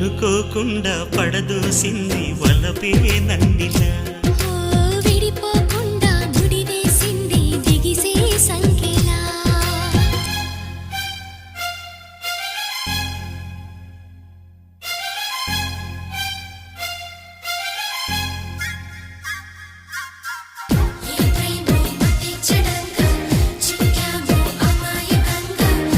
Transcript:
అనుకోకుండా పడదోసింది వలపే నన్నిలా.